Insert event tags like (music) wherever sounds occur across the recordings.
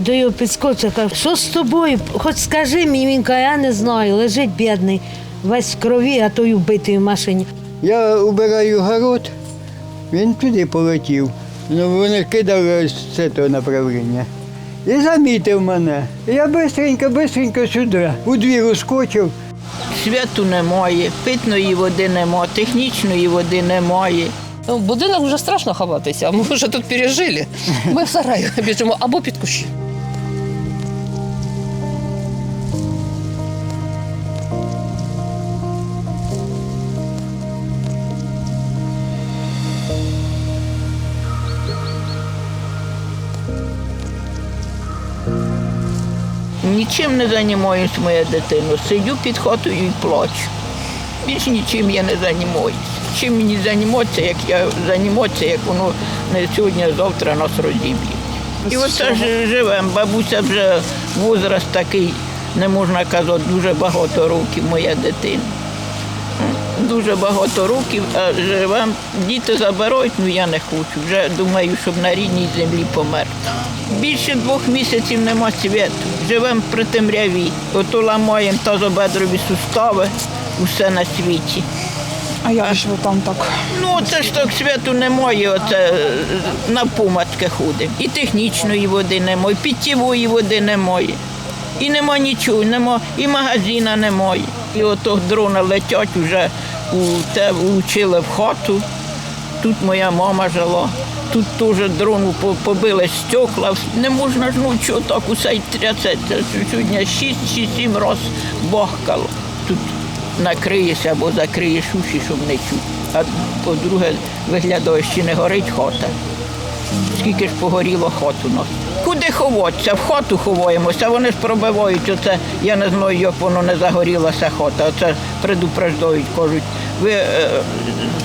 До його підскочив, каже, що з тобою? Хоч скажи мені, він каже, я не знаю, лежить бідний, весь в крові, а той вбитий в машині. Я убираю город, він туди полетів. Ну, вони кидали з цього направлення. І замітив мене. Я бистренько сюди. У двір ускочив. Святу немає, питної води немає, технічної води немає. Ну, В будинок вже страшно ховатися, ми вже тут пережили. Ми в сараю біжимо або під кущі. Нічим не займаюся, моя дитина. Сидю під хатою і плачу. Більш нічим я не займаюся. Чим мені займатися, як я займатися, як воно не сьогодні, а завтра нас розіб'є. І оце ж живемо. Бабуся вже возраст такий, не можна казати, дуже багато років моя дитина. Дуже багато років, а живемо. Діти забирають, ну я не хочу. Вже думаю, щоб на рідній землі померти. Більше двох місяців нема світу. Живемо при темряві. Ото ламаємо тазобедрові сустави, усе на світі. А як ж ви там так? Ну, це ж так святу немає, оце е, на помадки ходимо. І технічної води немає, і питтєвої води немає. І нема нічого, нема, і магазина немає. І ото дрони летять вже у те влучили в хату. Тут моя мама жила. Тут теж дрону побили стекла. Не можна ж ночі отак усе й трясеться. Сьогодні 6-7 разів бахкало. Тут накриєшся або закриєш уші, щоб не чути. А по-друге, виглядає, що не горить хата. Скільки ж погоріло хат у нас. Куди ховатися? В хату ховаємося, вони ж пробивають оце. Я не знаю, як воно не загорілася хата. Оце предупреждають, кажуть, ви е,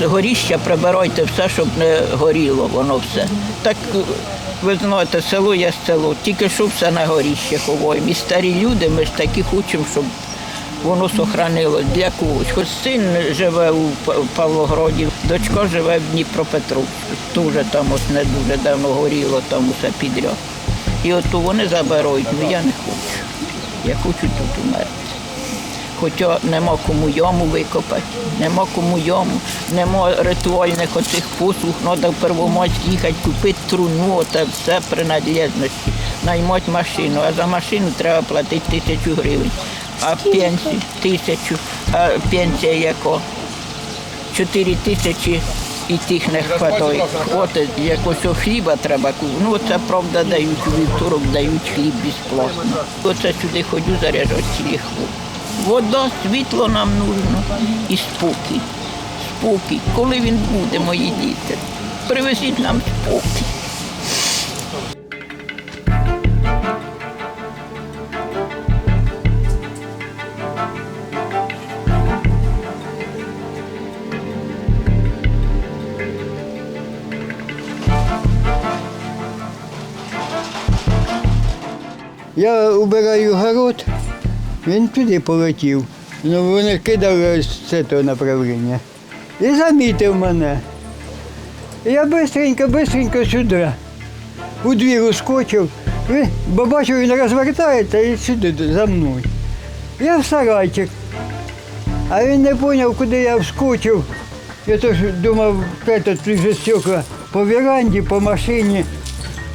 з горіща прибирайте все, щоб не горіло воно все. Так е, ви знаєте, село є село, тільки що все на горіще ховаємо. І старі люди, ми ж такі хочемо, щоб воно сохранилось для когось. Хоч син живе у Павлограді, дочка живе в Дніпропетровську. Теж там ось не дуже давно горіло, там усе підряд. І от вони забирають, ну я не хочу. Я хочу тут умерти. Хоча нема кому яму викопати, нема кому яму, нема ритуальних оцих послуг, треба в Первомайськ їхати, купити труну, оце все принадлежності, наймати машину, а за машину треба платити тисячу гривень, а пенсію тисячу, а пенсія яка? Чотири тисячі і тих не вистачає. От якось хліба треба купити. Ну це правда дають у вівторок, дають хліб безплатно. Оце сюди ходжу заряджати телефон. Вода, світло нам нужно і спокій. Спокій. Коли він буде, мої діти? Привезіть нам спокій. Я убираю город, він туди полетів. Ну, вони кидали з цього направлення. І замітив мене. Я бистренько, бистренько сюди. У двір ускочив, бо бачив, він розвертається і сюди за мною. Я в сарайчик. А він не зрозумів, куди я вскочив. Я теж думав, этот вже стекла по веранді, по машині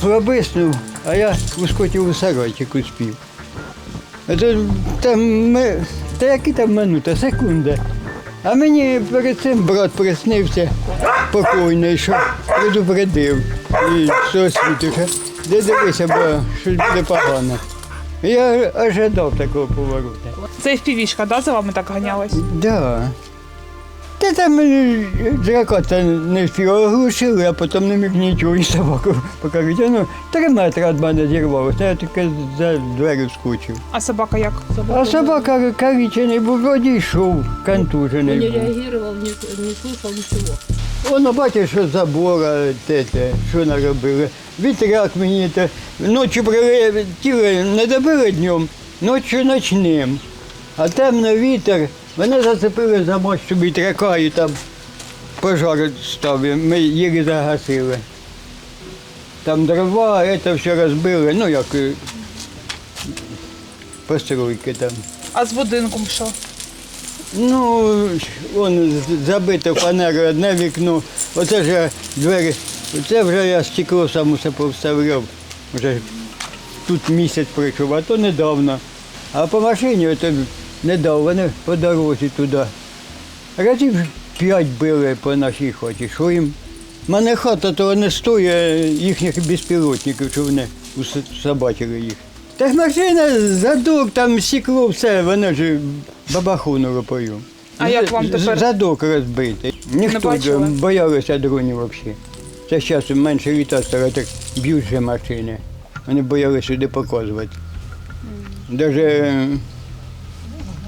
пробиснув, а я вискочив у сарайчик успів. Там, та які там минута, секунда. А мені перед цим брат приснився покойний, що предупредив. І що світиха. Де дивися, бо щось буде погано. Я ожидав такого повороту. Це півішка, да, за вами так ганялась? Да. Та там е, дракота не встиг оглушили, а потім не міг нічого і собаку покажуть. Ну, три метри від мене зірвалося, я тільки за двері вскочив. А собака як? А собака карічений був, вроді йшов, контужений. був. реагував, не, не слухав нічого. Воно бачиш, що забора, те, те, що наробили. Вітряк мені те. Ночі прилетіли, не добили днем, ночі ночним. А темно вітер, мене зацепили за мощу вітряка і там пожар став, ми їх загасили. там дрова, це все розбили, ну як постройки там. А з будинком що? Ну, он забито фанерою одне вікно, оце ж двері, це вже я стекло сам усе повставляв. Вже тут місяць прийшов, а то недавно. А по машині то недавно, вони по дорозі туди. Разів п'ять били по нашій хаті. Що їм? У мене хата то не стоїть їхніх безпілотників, що вони собачили їх. Та машина, задок, там стекло, все, вони ж бабаху ропою. А як вам тепер? Задок розбитий. Ніхто бачили? боялися дронів взагалі. Це зараз менше літа стало, так б'ють вже машини. Вони боялися сюди показувати. Навіть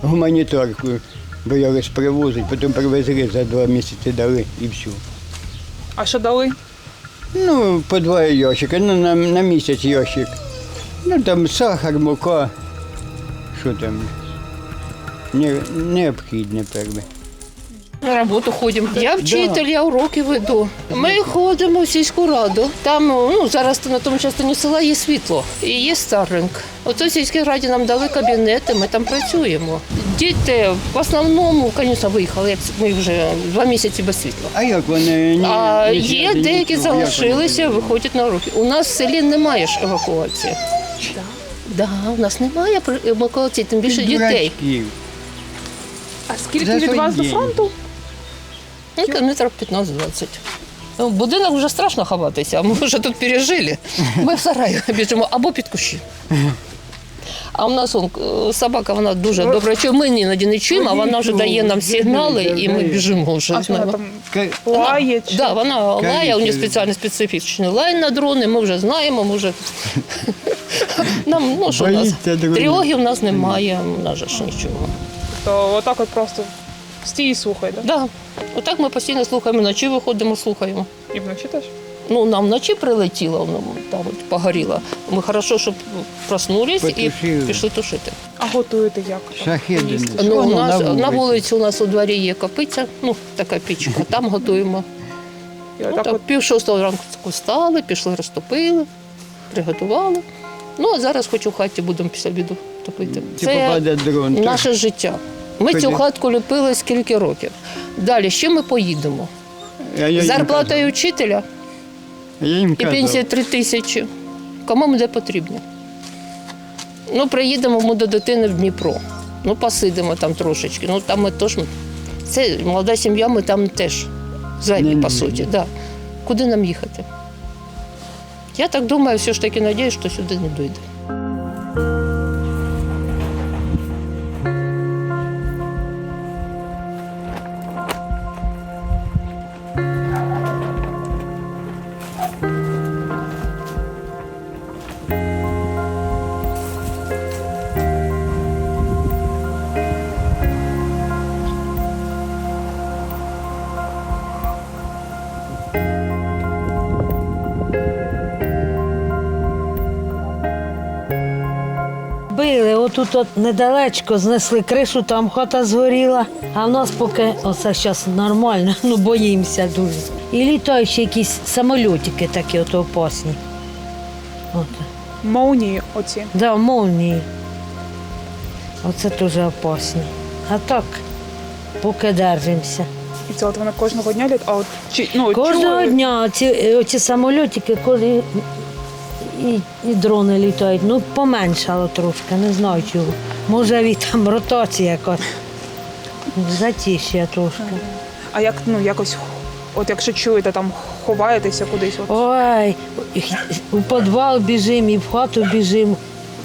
гуманітарку боялись привозити, потім привезли за два місяці дали і все. А що дали? Ну, по два ящика, ну на, на місяць ящик. Ну там сахар, мука. Що там? Не, необхідне перше. На роботу ходимо. Я вчитель, я уроки веду. Ми ходимо в сільську раду. Там ну зараз на тому частині села є світло і є Starlink. Ото в сільській раді нам дали кабінети, ми там працюємо. Діти в основному, звісно, виїхали, як ми вже два місяці без світла. А як вони ні, А ні є зв'язані, деякі нічого? Як залишилися, вони? виходять на уроки. У нас в селі немає ж евакуації. Да, у нас немає при- евакуації, тим більше дітей. А скільки від вас до фронту? Ну, кілометрів 15-20. Ну, в будинок вже страшно ховатися, а ми вже тут пережили. Ми в сараї (laughs) біжимо або під кущі. А в нас он, е, собака, вона дуже добре чує. Ми іноді не чуємо, а вона вже дає нам сигнали, і ми біжимо вже. А що вона там лає? чи- Да, вона лає, у неї Кажіть, спеціальний специфічний лай на дрони, ми вже знаємо, ми вже. (laughs) Нам, ну, що у нас? Тривоги в нас немає, у нас же ж нічого. То отак от просто стій і слухай, да? Да. Отак ми постійно слухаємо, вночі виходимо, слухаємо. І вночі теж? Ну, нам вночі прилетіло, воно там от погоріло. Ми хорошо, щоб проснулись і пішли тушити. А готуєте як? Шахеди. Їсти? не- Ну, у нас на вулиці. вулиці у нас у дворі є копиця, ну така пічка, там готуємо. І Ну, отак так, от пів шостого ранку встали, пішли, розтопили, приготували. Ну, а зараз хоч у хаті будемо після обіду топити. Чи попаде дрон? наше життя. Ми цю хатку ліпили скільки років. Далі ще ми поїдемо. Я- я їм Зарплатою вчителя. Я їм і казав. пенсія 3 тисячі. Кому буде потрібно? Ну, приїдемо ми до дитини в Дніпро. Ну, посидимо там трошечки. Ну, там ми теж. Це молода сім'я, ми там теж зайві, по суті. Да. Куди нам їхати? Я так думаю, все ж таки надіюсь, що сюди не дойде. Отут от недалечко знесли кришу, там хата згоріла. А в нас поки оце зараз нормально, ну боїмося дуже. І літають ще якісь самольотики такі от опасні. От. молнії оці. Да, молнії. Оце дуже опасні. А так, поки держимося. І це от вони кожного дня літ. А от чи ну Кожного чули? дня ці, оці самольотики кожен, і, і дрони літають. Ну, поменшало трошки, не знаю чого. Може, від там ротація якась. Затішя трошки. А як ну якось, от якщо чуєте, там ховаєтеся кудись. От. Ой, у підвал біжимо і в хату біжимо.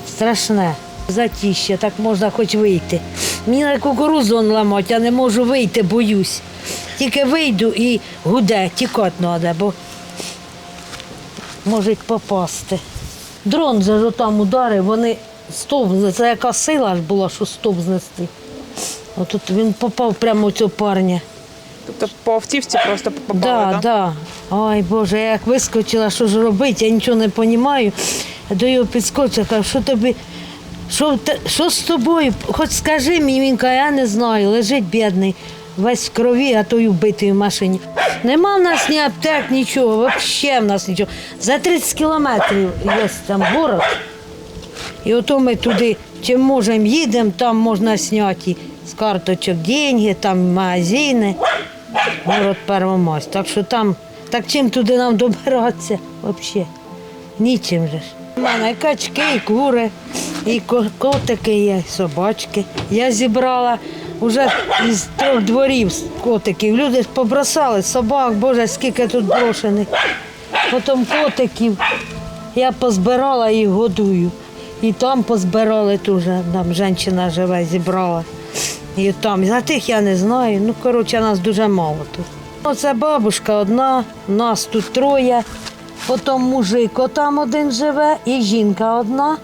Страшне. Затіще, так можна хоч вийти. Мені на кукурузу ламати, я не можу вийти, боюсь. Тільки вийду і гуде, тікати треба, бо можуть попасти. Дрон же ж там ударив, вони стовп, це яка сила ж була, що стовп знести. Отут він попав прямо у цього парня. Тобто по автівці просто попали, Да, да? да. Ой, Боже, я як вискочила, що ж робити, я нічого не розумію. До його підскочила, кажу, що тобі, що, що з тобою? Хоч скажи мені, він каже, я не знаю, лежить бідний, весь в крові, а той вбитий в машині. Нема в нас ні аптек, нічого, взагалі в нас нічого. За 30 кілометрів є там город. І ото ми туди, чим можемо, їдемо, там можна зняти з карточок деньги, там магазини. Город Первомайськ. Так що там, так чим туди нам добиратися взагалі? Нічим же ж. У мене качки, і кури, і котики і собачки. Я зібрала вже із трьох дворів з котиків. Люди побросали собак, боже, скільки тут брошених. Потім котиків. Я позбирала і годую. І там позбирали теж, там жінка живе, зібрала. І там. За тих я не знаю. Ну, коротше, нас дуже мало тут. Оце бабушка одна, нас тут троє. Потім мужик отам один живе, і жінка одна,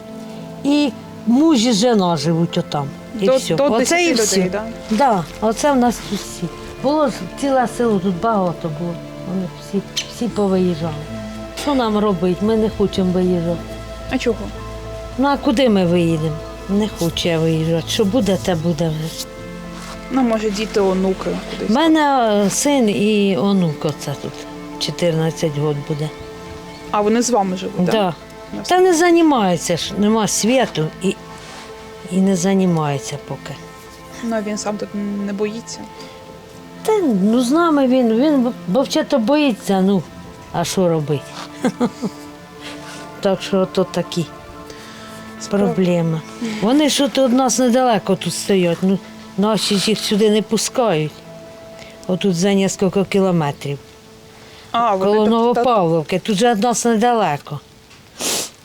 і муж і жена живуть отам. І До- все. до оце і людей, все. да? Да, оце в нас тут всі. Було ж ціле село, тут багато було. Вони всі, всі повиїжджали. Що нам робити? Ми не хочемо виїжджати. А чого? Ну а куди ми виїдемо? Не хочу я виїжджати. Що буде, те буде вже. Ну, може, діти, онуки У мене е, син і онук оце тут. 14 років буде. А вони з вами живуть, Да. так? Та не займається ж, нема світу і, і не займається поки. Ну, а він сам тут не боїться. Та ну з нами він, він взагалі боїться, ну, а що робити? (laughs) так що то такі проблеми. Вони що то від нас недалеко тут стоять, ну наші їх сюди не пускають. Отут за кілька кілометрів. А, вони Коло тобто, Новопавловки, тут же від нас недалеко.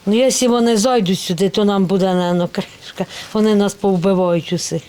Ну, якщо вони зайдуть сюди, то нам буде, напевно, (laughs) кришка. Вони нас повбивають усіх.